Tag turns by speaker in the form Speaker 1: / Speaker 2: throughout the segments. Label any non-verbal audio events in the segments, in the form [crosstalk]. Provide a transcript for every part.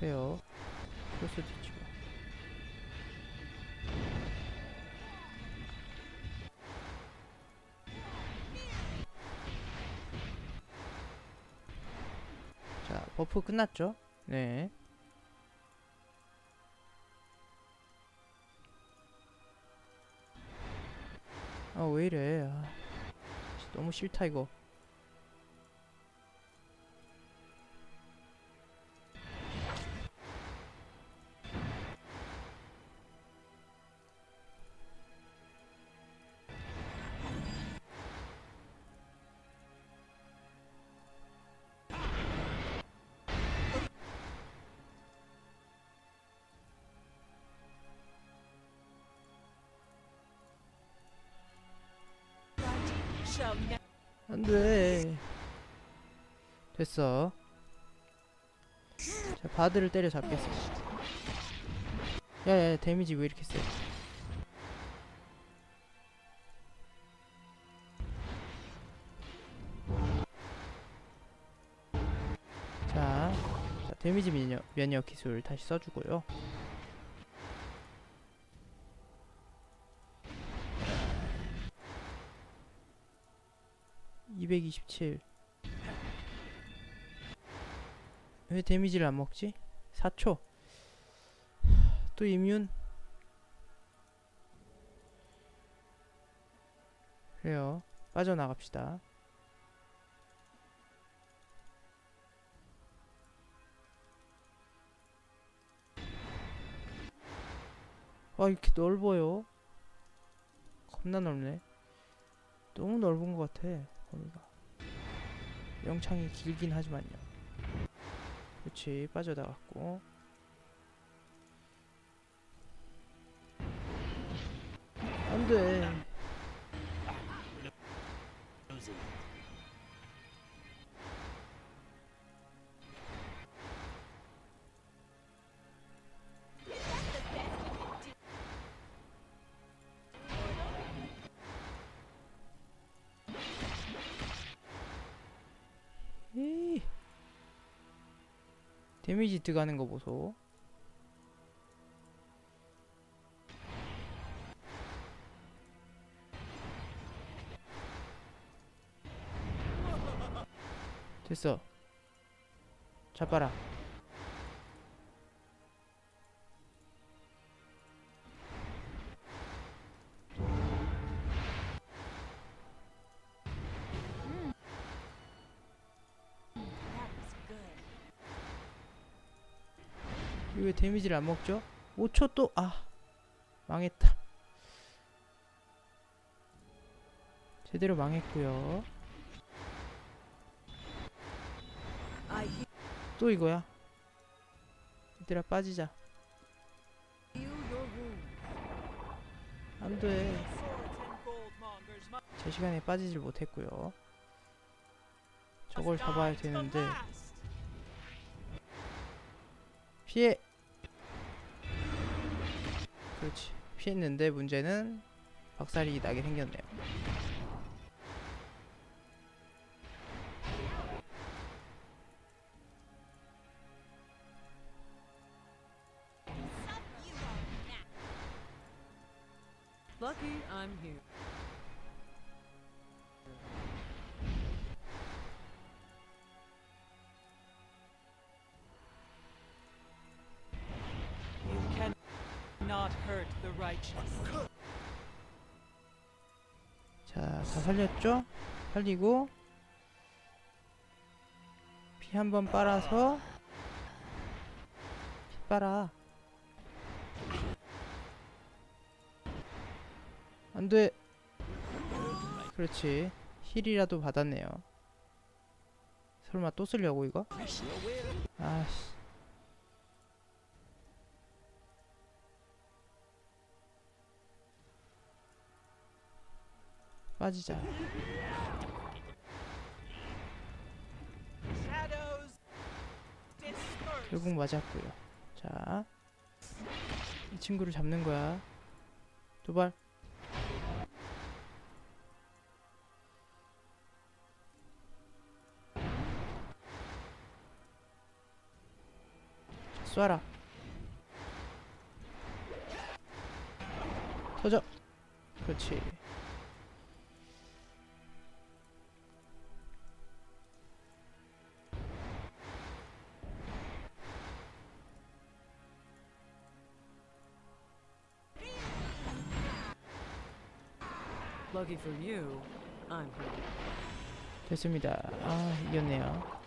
Speaker 1: 그래요. 그럴 수도 뭐. 자, 버프 끝났죠? 네. 아, 왜 이래. 아, 너무 싫다, 이거. 돼. 됐어. 자, 바드를 때려 잡겠어. 야, 야, 데미지 왜 이렇게 세? 자, 자 데미지 면역, 면역 기술 다시 써주고요. (227) 왜 데미지를 안 먹지? 4초. 또 이뮨 그래요. 빠져나갑시다. 아 이렇게 넓어요? 겁나 넓네. 너무 넓은 것 같아 거기가. 영창이 길긴 하지만요. 그렇지 빠져나갔고. 안돼 데미지 들어가는 거 보소. 됐어. 잡아라 왜 데미지를 안 먹죠? 5초 또, 아, 망했다. 제대로 망했고요. 또 이거야. 얘들아 빠지자.
Speaker 2: you your wound.
Speaker 1: 안 돼.
Speaker 3: Swords and goldmongers must
Speaker 1: 제 시간에 빠지질 못했고요. 저걸 잡아야 되는데. 피해. 그렇지. 피했는데 문제는 박살이 나게 생겼네요.
Speaker 2: Lucky I'm here.
Speaker 1: 자, 다 살렸죠? 살리고 피 한 번 빨아서 피 빨아. 안 돼. 그렇지. 힐이라도 받았네요. 설마 또 쓰려고 이거? 아씨. 빠지자. 결국 맞았고요. 자, 이 친구를 잡는 거야. 도발. 쏴라 터져 그렇지
Speaker 2: Lucky for you, I'm here.
Speaker 1: 됐습니다. 아 이겼네요.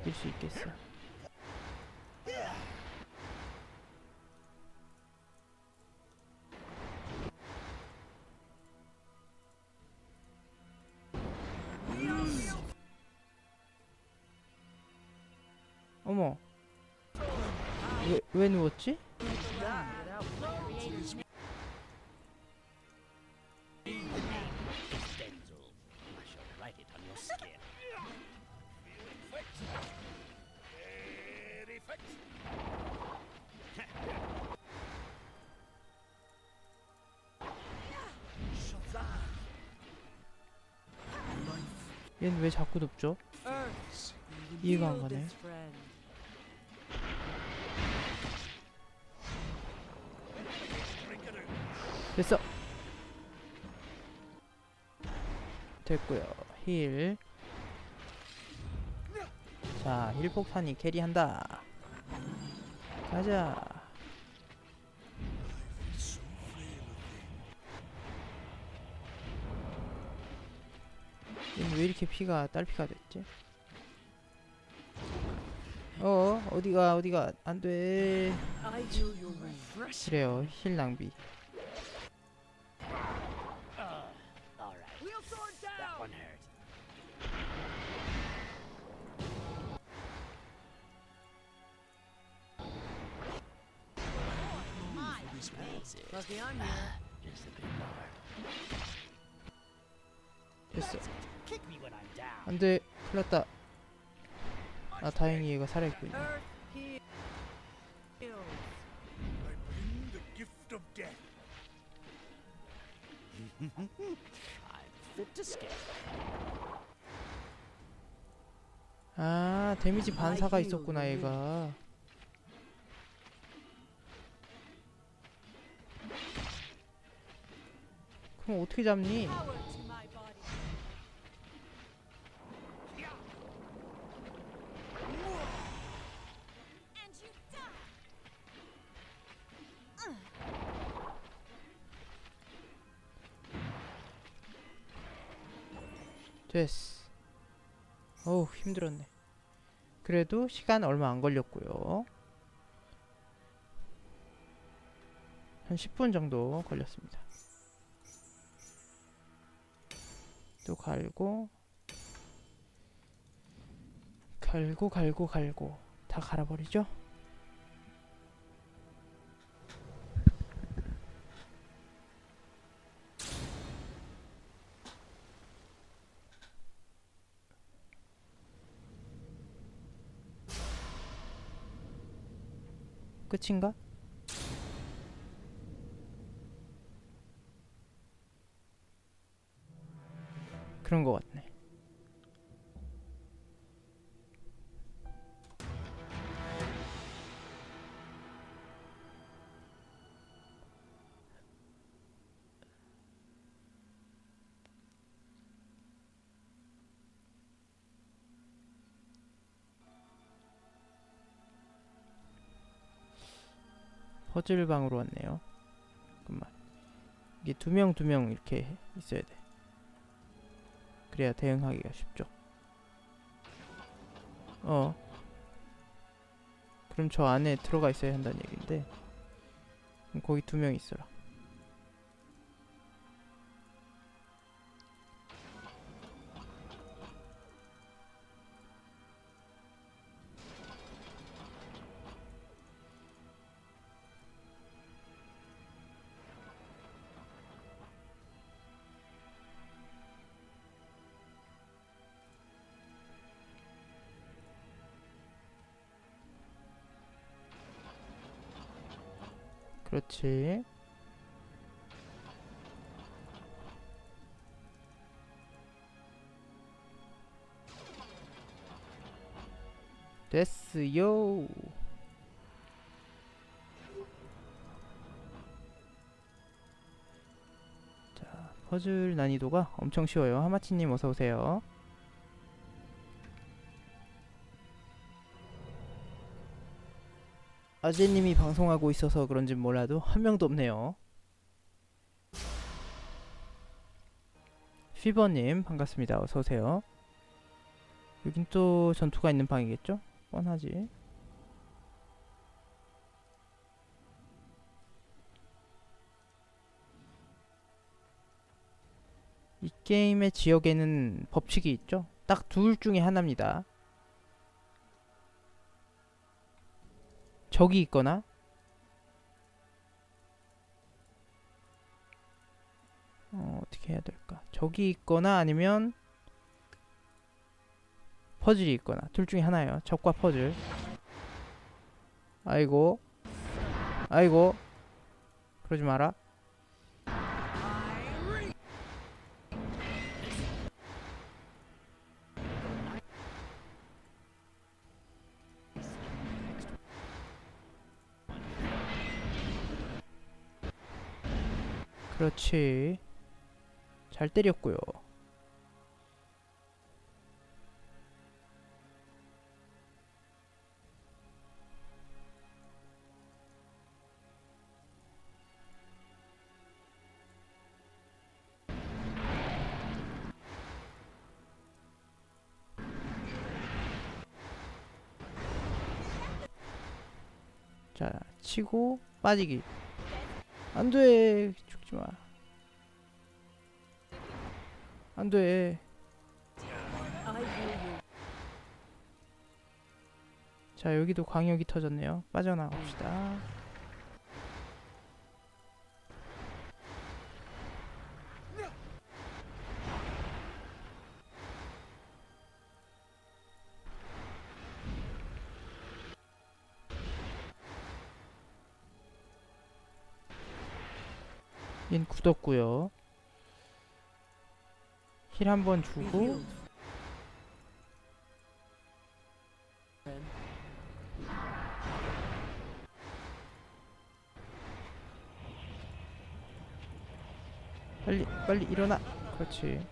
Speaker 1: 이길 수 있겠어. 어머. 왜, 왜 누웠지? 얘는 왜 자꾸?
Speaker 2: Earth,
Speaker 1: 이해가 안 가네. 됐어 됐고요 힐 자, 힐폭탄이 캐리한다. 가자. 왜 이렇게 피가 딸피가 됐지? 어, 어디가, 어디가, 안 돼.
Speaker 2: I heal your wound.
Speaker 1: 그래요, 힐 낭비.
Speaker 4: Uh.
Speaker 1: 됐어.
Speaker 4: Kick me when I'm down.
Speaker 1: 안 돼, 큰일 났다. 아, 다행히 얘가 살아있군요. 아 데미지 반사가 있었구나 얘가 그럼 어떻게 잡니? 됐어. 어우 힘들었네. 그래도 시간 얼마 안 걸렸고요. 한 10분 정도 걸렸습니다. 또 갈고 갈고 갈고 갈고 다 갈아버리죠 끝인가? 그런 거 같네. 퍼즐 방으로 왔네요. 잠깐만. 이게 두 명 두 명 이렇게 있어야 돼. 그래야 대응하기가 쉽죠. 어. 그럼 저 안에 들어가 있어야 한다는 얘긴데. 거기 두 명 있어라. 그렇지. 됐어요. 자, 퍼즐 난이도가 엄청 쉬워요. 하마치님 어서 오세요. 아재님이 방송하고 있어서 그런지 몰라도 한 명도 없네요. 피버님 반갑습니다. 어서 오세요. 여긴 또 전투가 있는 방이겠죠? 뻔하지. 이 게임의 지역에는 법칙이 있죠? 딱 둘 중에 하나입니다. 적이 있거나 어, 어떻게 해야 될까? 적이 있거나 아니면 퍼즐이 있거나 둘 중에 하나예요. 적과 퍼즐. 아이고. 아이고. 그러지 마라. 그렇지. 잘 때렸고요. 자, 치고 빠지기. 안 돼. 죽지 마. 안 돼.
Speaker 2: I hear you.
Speaker 1: 자, 여기도 광역이 터졌네요. 빠져나갑시다. 얜 굳었고요. 힐 한 번 주고 빨리 빨리 일어나. 그렇지.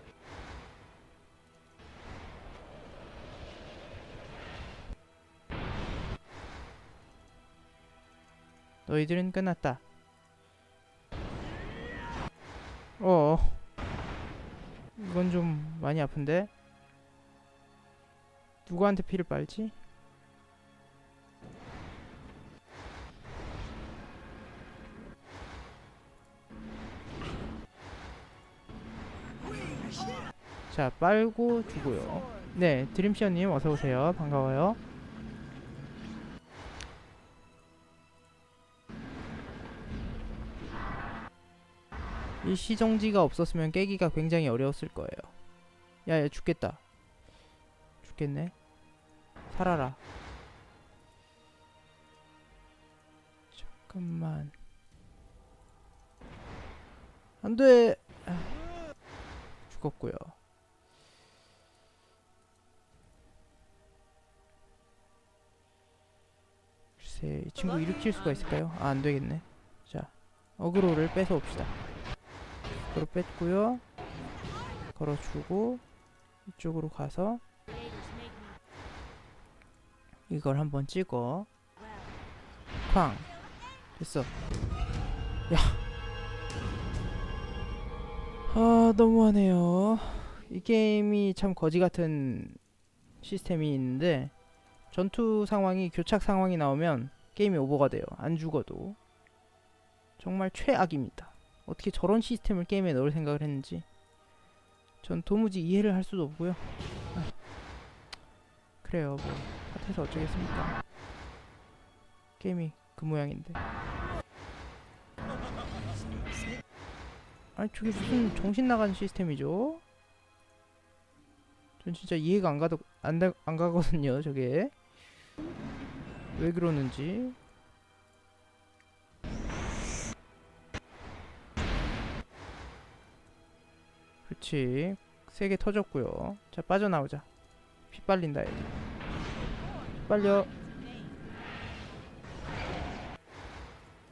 Speaker 1: 너희들은 끝났다. 아픈데. 누구한테 피를 빨지? 자, 빨고 주고요. 네, 드림시어님 어서 오세요. 반가워요. 이 시정지가 없었으면 깨기가 굉장히 어려웠을 거예요. 야, 야, 죽겠다. 죽겠네. 살아라. 잠깐만. 안 돼! 아, 죽었고요. 글쎄, 이 친구 일으킬 수가 있을까요? 아, 안 되겠네. 자, 어그로를 뺏어 옵시다. 어그로 뺐고요. 걸어주고, 이쪽으로 가서, 이걸 한번 찍어. 쾅! 됐어. 야! 아, 너무하네요. 이 게임이 참 거지 같은 시스템이 있는데, 전투 상황이 교착 상황이 나오면 게임이 오버가 돼요. 안 죽어도. 정말 최악입니다. 어떻게 저런 시스템을 게임에 넣을 생각을 했는지 전 도무지 이해를 할 수도 없고요. 아, 그래요. 뭐 핫해서 어쩌겠습니까. 게임이 그 모양인데. 아니 저게 무슨 정신 나간 시스템이죠? 전 진짜 이해가 안 가도 안, 다- 안 가거든요. 저게 왜 그러는지. 그렇지. 세게 터졌고요. 자 빠져나오자. 피 빨린다 얘들. 빨려.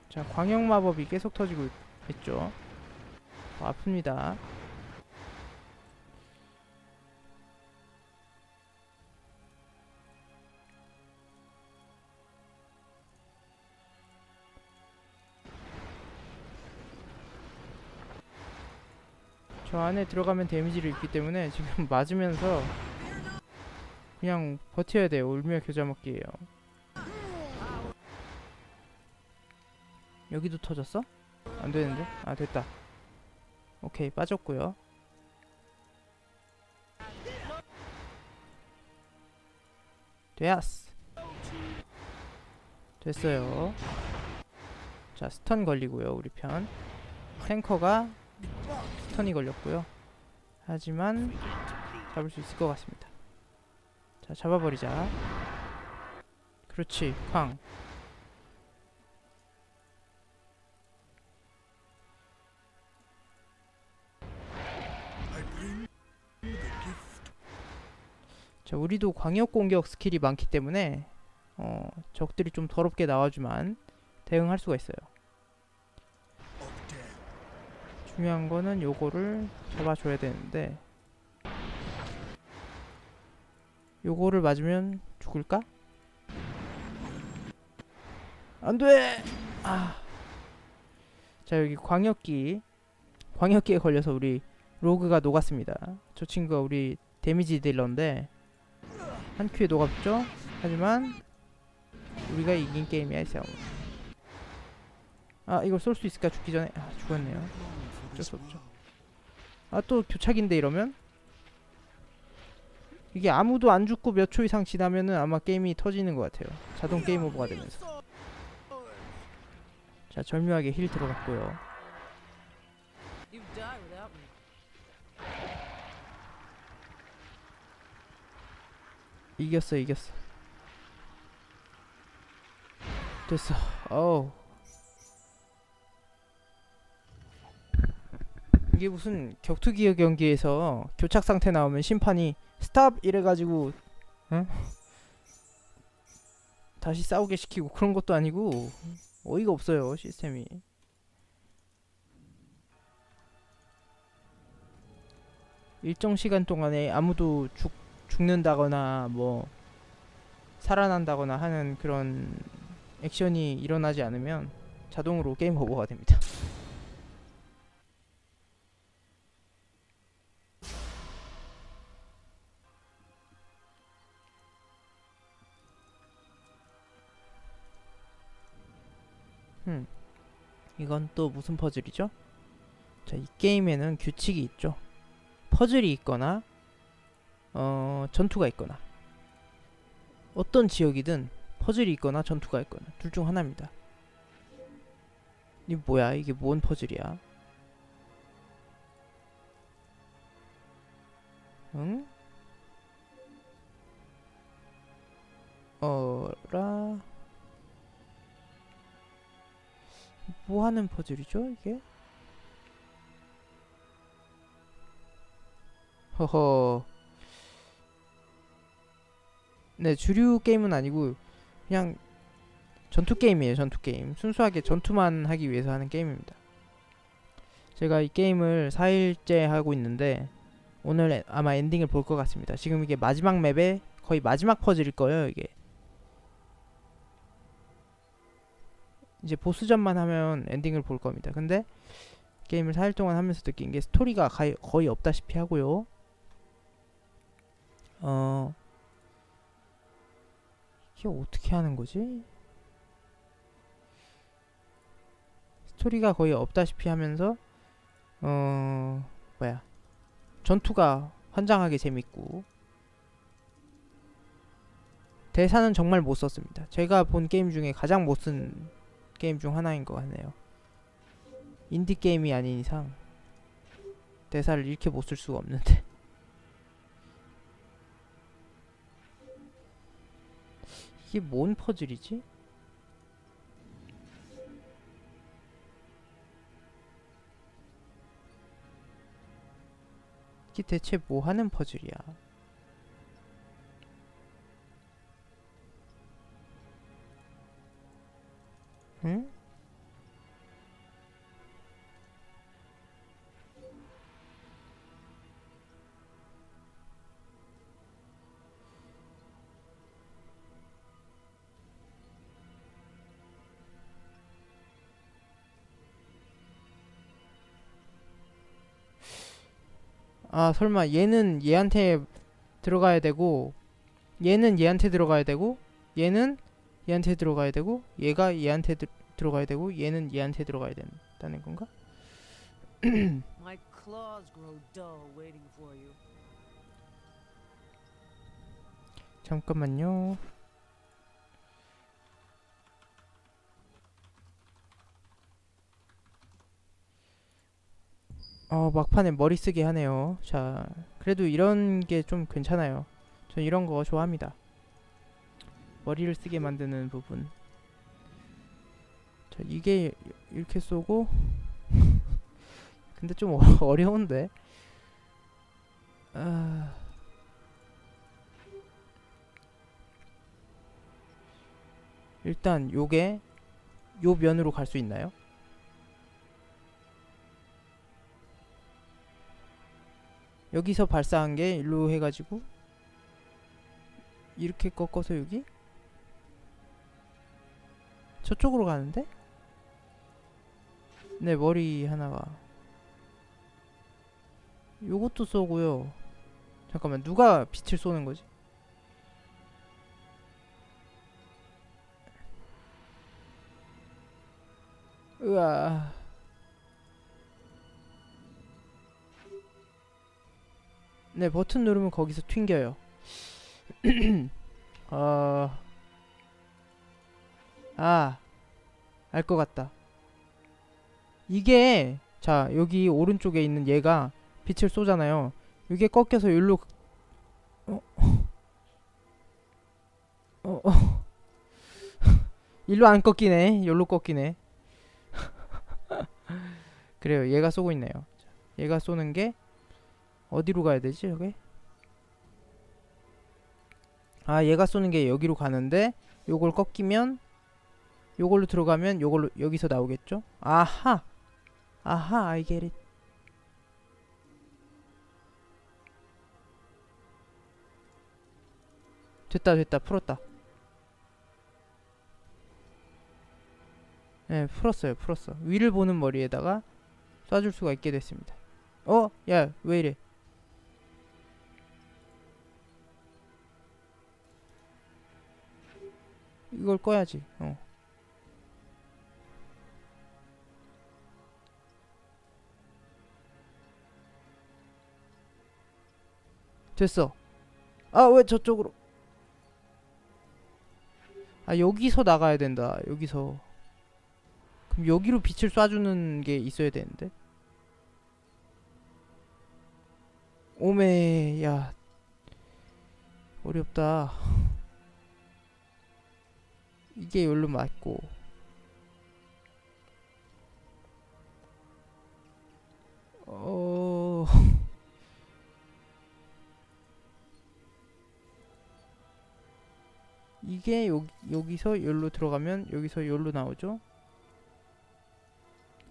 Speaker 1: 자, 광역 마법이 계속 터지고 있, 있죠. 어, 아픕니다. 저 안에 들어가면 데미지를 입기 때문에 지금 [laughs] 맞으면서 그냥 버텨야 돼요. 울며 겨자 먹기예요. 여기도 터졌어? 안 되는데? 아 됐다. 오케이 빠졌고요. 되었어. 됐어요. 자 스턴 걸리고요 우리 편. 탱커가 스 턴이 걸렸고요. 하지만 잡을 수 있을 것 같습니다. 자 잡아버리자. 그렇지 쾅. 자 우리도 광역 공격 스킬이 많기 때문에 어, 적들이 좀 더럽게 나와주만 대응할 수가 있어요. 중요한 거는 요거를 잡아줘야 되는데 요거를 맞으면 죽을까? 안돼! 아. 자 여기 광역기 광역기에 걸려서 우리 로그가 녹았습니다. 저 친구가 우리 데미지 딜러인데 한 큐에 녹았죠? 하지만 우리가 이긴 게임이야 이 싸움. 아 이걸 쏠 수 있을까 죽기 전에 아 죽었네요. 어쩔 수 없죠. 아 또 교착인데 이러면 이게 아무도 안 죽고 몇 초 이상 지나면은 아마 게임이 터지는 것 같아요. 자동 게임 오버가 되면서. 자 절묘하게 힐 들어갔고요. 이겼어 이겼어. 됐어. 어우. 이게 무슨 격투기 경기에서 교착 상태 나오면 심판이 스탑 이래가지고 응? 다시 싸우게 시키고 그런 것도 아니고 어이가 없어요 시스템이. 일정 시간 동안에 아무도 죽 죽는다거나 뭐 살아난다거나 하는 그런 액션이 일어나지 않으면 자동으로 게임 오버가 됩니다. 이건 또 무슨 퍼즐이죠? 자, 이 게임에는 규칙이 있죠. 퍼즐이 있거나 어, 전투가 있거나 어떤 지역이든 퍼즐이 있거나 전투가 있거나 둘 중 하나입니다. 이 뭐야? 이게 뭔 퍼즐이야? 응? 어라 뭐 하는 퍼즐이죠, 이게? 허허 네, 주류 게임은 아니고 그냥 전투 게임이에요. 전투 게임. 순수하게 전투만 하기 위해서 하는 게임입니다. 제가 이 게임을 4일째 하고 있는데 오늘 에- 아마 엔딩을 볼 것 같습니다. 지금 이게 마지막 맵의 거의 마지막 퍼즐일 거예요, 이게. 이제 보스전만 하면 엔딩을 볼 겁니다. 근데 게임을 4일 동안 하면서 느낀 게 스토리가 가이- 거의 없다시피 하고요. 어 이게 어떻게 하는 거지? 스토리가 거의 없다시피 하면서 어 뭐야 전투가 환장하게 재밌고 대사는 정말 못 썼습니다. 제가 본 게임 중에 가장 못쓴 게임 중 하나인 것 같네요. 인디 게임이 아닌 이상 대사를 이렇게 못 쓸 수가 없는데 [laughs] 이게 뭔 퍼즐이지? 이게 대체 뭐 하는 퍼즐이야? 아 설마 얘는 얘한테 들어가야 되고 얘는 얘한테 들어가야 되고 얘는 얘한테 들어가야 되고 얘가 얘한테 들, 들어가야 되고 얘는 얘한테 들어가야 된다는 건가? [clears throat]
Speaker 2: My claws grow dull waiting for you.
Speaker 1: 잠깐만요. 어 막판에 머리 쓰게 하네요. 자 그래도 이런 게 좀 괜찮아요. 전 이런 거 좋아합니다. 머리를 쓰게 만드는 부분. 자 이게 이렇게 쏘고 [laughs] 근데 좀 어, 어려운데. 아. 일단 요게 요 면으로 갈 수 있나요? 여기서 발사한 게 일로 해가지고 이렇게 꺾어서 여기 저쪽으로 가는데? 네 머리 하나가 요것도 쏘고요 잠깐만 누가 빛을 쏘는 거지? 으아. 네, 버튼 누르면 거기서 튕겨요. [clears throat] 어... 아, 알 것 같다. 이게, 자, 여기 오른쪽에 있는 얘가 빛을 쏘잖아요. 이게 꺾여서 여기로, 어, 어, 어. [laughs] 일로 안 꺾이네. 여기로 꺾이네. [laughs] 그래요. 얘가 쏘고 있네요. 자, 얘가 쏘는 게 어디로 가야 되지? 저게? 아, 얘가 쏘는 게 여기로 가는데 요걸 꺾이면 요걸로 들어가면 요걸로 여기서 나오겠죠? 아하. 아하, I get it. 됐다, 됐다. 풀었다. 네, 풀었어요. 풀었어. 위를 보는 머리에다가 쏴줄 수가 있게 됐습니다. 어? 야, 왜 이래? 이걸 꺼야지. 어. 됐어. 아, 왜 저쪽으로? 아, 여기서 나가야 된다. 여기서. 그럼 여기로 빛을 쏴주는 게 있어야 되는데. 오메, 야. 어렵다. 이게 여기로 맞고. 어. 이게 여기, 여기서 여기로 들어가면 여기서 여기로 나오죠?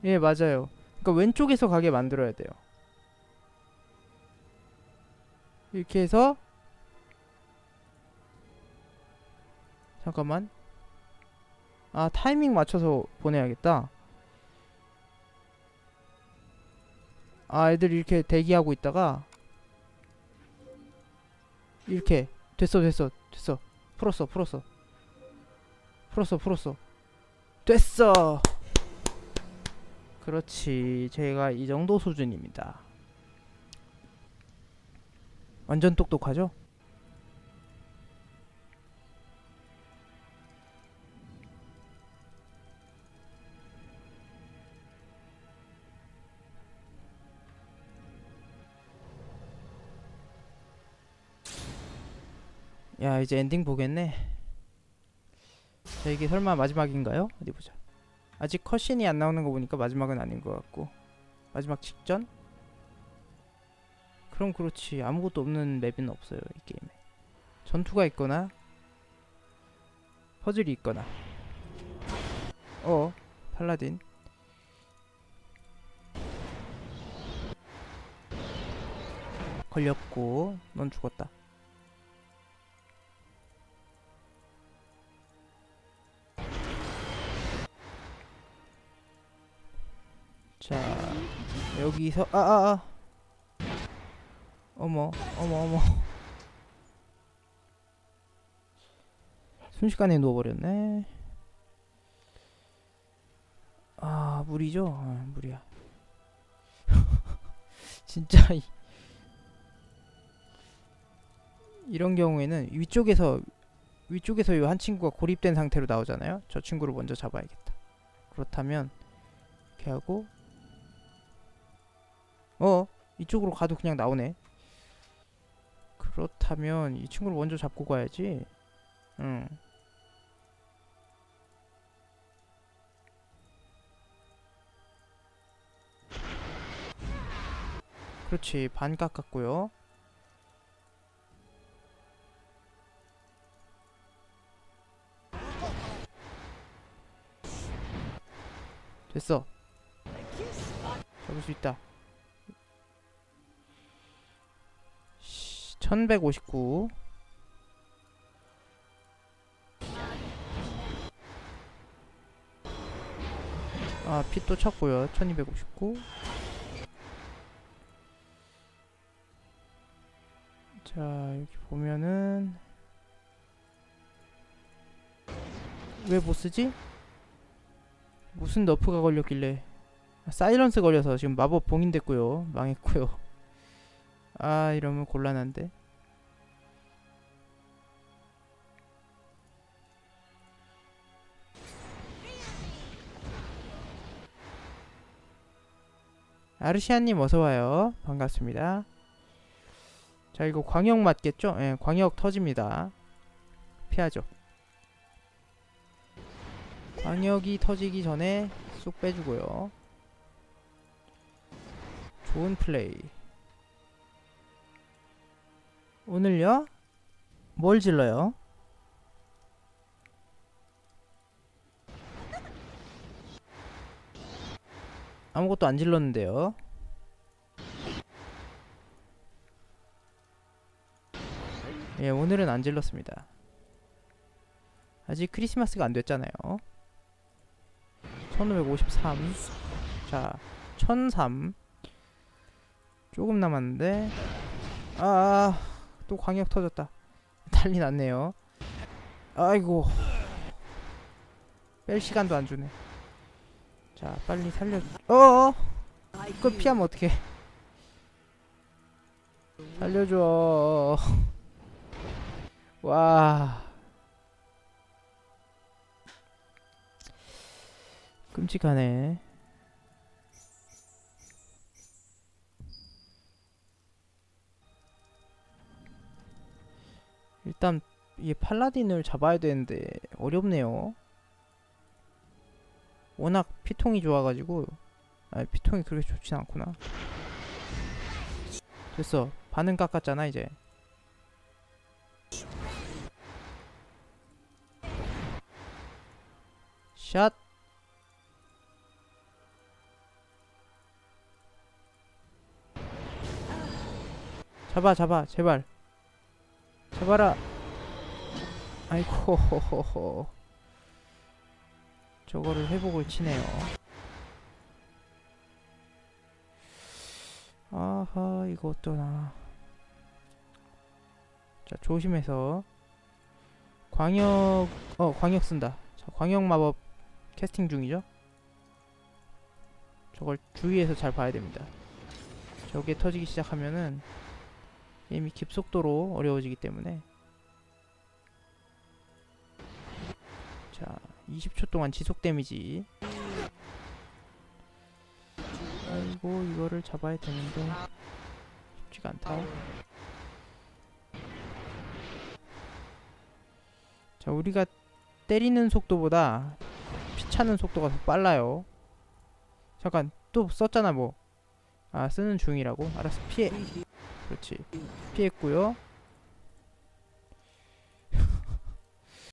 Speaker 1: 예, 맞아요. 그러니까 왼쪽에서 가게 만들어야 돼요. 이렇게 해서 잠깐만. 아, 타이밍 맞춰서 보내야겠다. 아, 애들 이렇게 대기하고 있다가 이렇게 됐어, 됐어, 됐어. 풀었어, 풀었어. 풀었어, 풀었어. 됐어. 그렇지. 제가 이 정도 수준입니다. 완전 똑똑하죠? 야, 이제 엔딩 보겠네. 자, 이게 설마 마지막인가요? 어디 보자. 아직 컷신이 안 나오는 거 보니까 마지막은 아닌 것 같고 마지막 직전? 그럼 그렇지 아무것도 없는 맵은 없어요 이 게임에 전투가 있거나 퍼즐이 있거나 어 팔라딘 걸렸고 넌 죽었다 자 여기서 아아 아. 어머 어머 어머. 순식간에 누워버렸네. 아 물이죠? 아, 물이야. [laughs] 진짜 이, 이런 경우에는 위쪽에서 위쪽에서 요 한 친구가 고립된 상태로 나오잖아요? 저 친구를 먼저 잡아야겠다. 그렇다면 이렇게 하고 어 이쪽으로 가도 그냥 나오네. 그렇다면 이 친구를 먼저 잡고 가야지. 응. 그렇지 반 깎았고요. 됐어. 잡을 수 있다 1159 아, 피또 쳤고요. 1259. 자, 여기 보면은 왜 못 쓰지? 무슨 너프가 걸렸길래 아, 사이런스 걸려서 지금 마법 봉인됐고요. 망했고요. 아, 이러면 곤란한데. 아르시아님 어서와요. 반갑습니다. 자, 이거 광역 맞겠죠? 예, 광역 터집니다. 피하죠. 광역이 터지기 전에 쑥 빼주고요. 좋은 플레이. 오늘요? 뭘 질러요? 아무것도 안 질렀는데요. 예, 오늘은 안 질렀습니다. 아직 크리스마스가 안 됐잖아요. 1553. 자, 1003. 조금 남았는데. 아, 아, 또 광역 터졌다. 난리 났네요. 아이고. 뺄 시간도 안 주네. 자, 빨리 살려. 어어! 그걸 피하면 어떡해. 살려줘. 와. 끔찍하네. 일단 이 팔라딘을 잡아야 되는데 어렵네요. 워낙 피통이 좋아가지고 아 피통이 그렇게 좋진 않구나. 됐어. 반은 깎았잖아 이제. 샷. 잡아 잡아 제발 잡아라 아이고 저거를 회복을 치네요. 아하 이거 어떠나. 자 조심해서. 광역 어 광역 쓴다. 자 광역 마법 캐스팅 중이죠? 저걸 주의해서 잘 봐야 됩니다. 저게 터지기 시작하면은 게임이 급속도로 어려워지기 때문에. 자 20초 동안 지속 데미지. 아이고 이거를 잡아야 되는데 쉽지가 않다. 자 우리가 때리는 속도보다 피차는 속도가 더 빨라요. 잠깐 또 썼잖아 뭐. 아 쓰는 중이라고? 알았어 피해. 그렇지. 피했고요